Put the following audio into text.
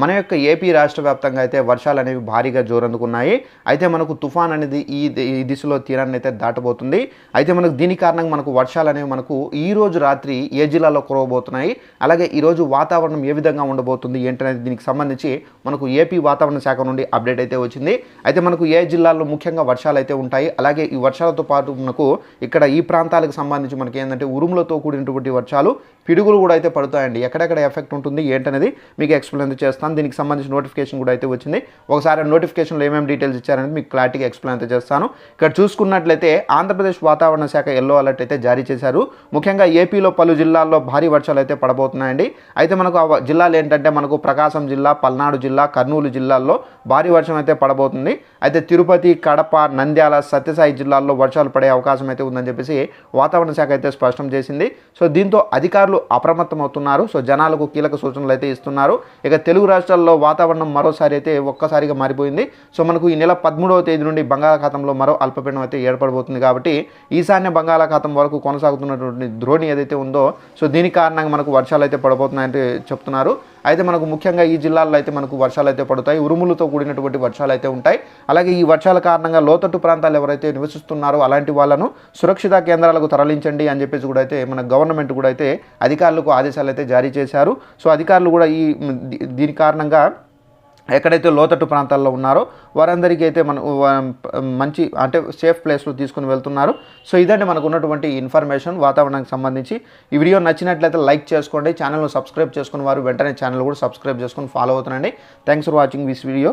మన యొక్క ఏపీ రాష్ట్ర వ్యాప్తంగా అయితే వర్షాలు అనేవి భారీగా జోరందుకున్నాయి. అయితే మనకు తుఫాన్ అనేది ఈ ఈ దిశలో తీరాన్ని అయితే దాటబోతుంది. అయితే మనకు దీని కారణంగా మనకు వర్షాలు అనేవి మనకు ఈ రోజు రాత్రి ఏ జిల్లాలో కురవబోతున్నాయి? అలాగే ఈరోజు వాతావరణం ఏ విధంగా ఉండబోతుంది ఏంటనేది దీనికి సంబంధించి మనకు ఏపీ వాతావరణ శాఖ నుండి అప్డేట్ అయితే వచ్చింది. అయితే మనకు ఏ జిల్లాల్లో ముఖ్యంగా వర్షాలు అయితే ఉంటాయి? అలాగే ఈ వర్షాలతో పాటు మనకు ఇక్కడ ఈ ప్రాంతాలకు సంబంధించి మనకి ఏంటంటే ఉరుములతో కూడినటువంటి వర్షాలు పిడుగులు కూడా అయితే పడుతాయండి. ఎక్కడెక్కడ ఎఫెక్ట్ ఉంటుంది ఏంటనేది మీకు ఎక్స్ప్లెయిన్ చేస్తాను. చేస్తాను. దీనికి సంబంధించిన నోటిఫికేషన్ కూడా అయితే వచ్చింది. ఒకసారి నోటిఫికేషన్లో ఏమేమి డీటెయిల్స్ ఇచ్చారనేది మీకు క్లారిటీగా ఎక్స్ప్లెయిన్ అయితే చేస్తాను. ఇక్కడ చూసుకున్నట్లయితే ఆంధ్రప్రదేశ్ వాతావరణ శాఖ ఎల్లో అలర్ట్ అయితే జారీ చేశారు. ముఖ్యంగా ఏపీలో పలు జిల్లాల్లో భారీ వర్షాలు అయితే పడబోతున్నాయండి. అయితే మనకు ఆ జిల్లాలు ఏంటంటే మనకు ప్రకాశం జిల్లా పల్నాడు జిల్లా కర్నూలు జిల్లాల్లో భారీ వర్షం అయితే పడబోతుంది. అయితే తిరుపతి కడప నంద్యాల సత్యసాయి జిల్లాల్లో వర్షాలు పడే అవకాశం అయితే ఉందని చెప్పేసి వాతావరణ శాఖ అయితే స్పష్టం చేసింది. సో దీంతో అధికారులు అప్రమత్తం అవుతున్నారు సో జనాలకు కీలక సూచనలు అయితే ఇస్తున్నారు. ఇక తెలుగు రాష్ట్రాల్లో వాతావరణం మరోసారి అయితే ఒక్కసారిగా మారిపోయింది. సో మనకు ఈ నెల పదమూడవ తేదీ నుండి బంగాళాఖాతంలో మరో అల్పపీడనం అయితే ఏర్పడబోతుంది కాబట్టి ఈశాన్య బంగాళాఖాతం వరకు కొనసాగుతున్నటువంటి ద్రోణి ఏదైతే ఉందో సో దీని కారణంగా మనకు వర్షాలు అయితే పడబోతున్నాయంటే చెప్తున్నారు. అయితే మనకు ముఖ్యంగా ఈ జిల్లాల్లో అయితే మనకు వర్షాలు అయితే పడతాయి. ఉరుములతో కూడినటువంటి వర్షాలు అయితే ఉంటాయి. అలాగే ఈ వర్షాల కారణంగా లోతట్టు ప్రాంతాలు ఎవరైతే నివసిస్తున్నారో అలాంటి వాళ్ళను సురక్షిత కేంద్రాలకు తరలించండి అని చెప్పేసి కూడా అయితే మన గవర్నమెంట్ కూడా అయితే అధికారులకు ఆదేశాలు అయితే జారీ చేశారు. సో అధికారులు కూడా ఈ దీని కారణంగా ఎక్కడైతే లోతట్టు ప్రాంతాల్లో ఉన్నారో వారందరికీ అయితే మన మంచి అంటే సేఫ్ ప్లేస్లో తీసుకుని వెళ్తున్నారు. సో ఇదండి మనకు ఉన్నటువంటి ఇన్ఫర్మేషన్ వాతావరణానికి సంబంధించి. ఈ వీడియో నచ్చినట్లయితే లైక్ చేసుకోండి. ఛానల్ను సబ్స్క్రైబ్ చేసుకుని వారు వెంటనే ఛానల్ కూడా సబ్స్క్రైబ్ చేసుకుని follow అవుతుండండి. Thanks for watching this video